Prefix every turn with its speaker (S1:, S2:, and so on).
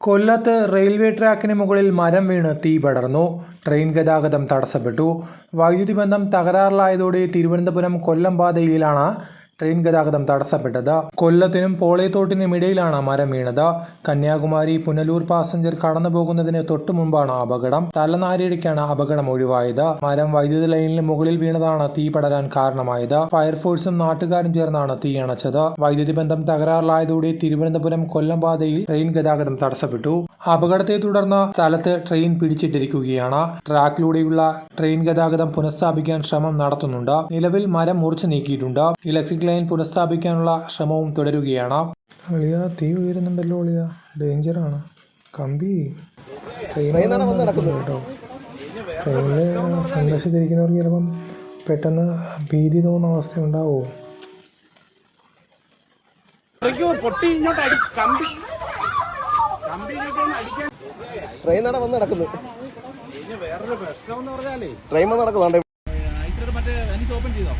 S1: കൊല്ലത്ത് റെയിൽവേ ട്രാക്കിന് മുകളിൽ മരം വീണ് തീ പടർന്നു. ട്രെയിൻ ഗതാഗതം തടസ്സപ്പെട്ടു. വൈദ്യുതി ബന്ധം തകരാറിലായതോടെ തിരുവനന്തപുരം കൊല്ലം പാതയിലാണ് ട്രെയിൻ ഗതാഗതം തടസ്സപ്പെട്ടത്. കൊല്ലത്തിനും പോളയത്തോട്ടിനും ഇടയിലാണ് മരം വീണത്. കന്യാകുമാരി പുനലൂർ പാസഞ്ചർ കടന്നു പോകുന്നതിന് തൊട്ടു മുമ്പാണ് അപകടം. തലനാരിഴയ്ക്കാണ് അപകടം ഒഴിവായത്. മരം വൈദ്യുത ലൈനിന് മുകളിൽ വീണതാണ് തീ പടരാൻ കാരണമായത്. ഫയർഫോഴ്സും നാട്ടുകാരും ചേർന്നാണ് തീ അണച്ചത്. വൈദ്യുതി ബന്ധം തകരാറിലായതോടെ തിരുവനന്തപുരം കൊല്ലം പാതയിൽ ട്രെയിൻ ഗതാഗതം തടസ്സപ്പെട്ടു. അപകടത്തെ തുടർന്ന് സ്ഥലത്ത് ട്രെയിൻ പിടിച്ചിട്ടിരിക്കുകയാണ്. ട്രാക്കിലൂടെയുള്ള ട്രെയിൻ ഗതാഗതം പുനഃസ്ഥാപിക്കാൻ ശ്രമം നടത്തുന്നുണ്ട്. നിലവിൽ മരം മുറിച്ചു നീക്കിയിട്ടുണ്ട്. ഇലക്ട്രിക് ലൈൻ പുനഃസ്ഥാപിക്കാനുള്ള ശ്രമവും തുടരുകയാണ്. അളിയ തീ ഉയരുന്നുണ്ടല്ലോ അളിയ. ഡേഞ്ചറാണ്. കമ്പി. കേട്ടോ. ട്രെയിനിൽ സന്ദർശിച്ചിരിക്കുന്നവർക്ക് ചിലപ്പം പെട്ടെന്ന് ഭീതി തോന്നുന്ന അവസ്ഥ ഉണ്ടാവുമോ
S2: അടിക്കാൻ.
S3: ട്രെയിൻ വന്ന് നടക്കുന്നു.
S2: പിന്നെ വേറൊരു പ്രശ്നം
S3: ട്രെയിൻ വന്ന് നടക്കുന്നുണ്ട്.
S2: മറ്റേ ഓപ്പൺ ചെയ്തോ?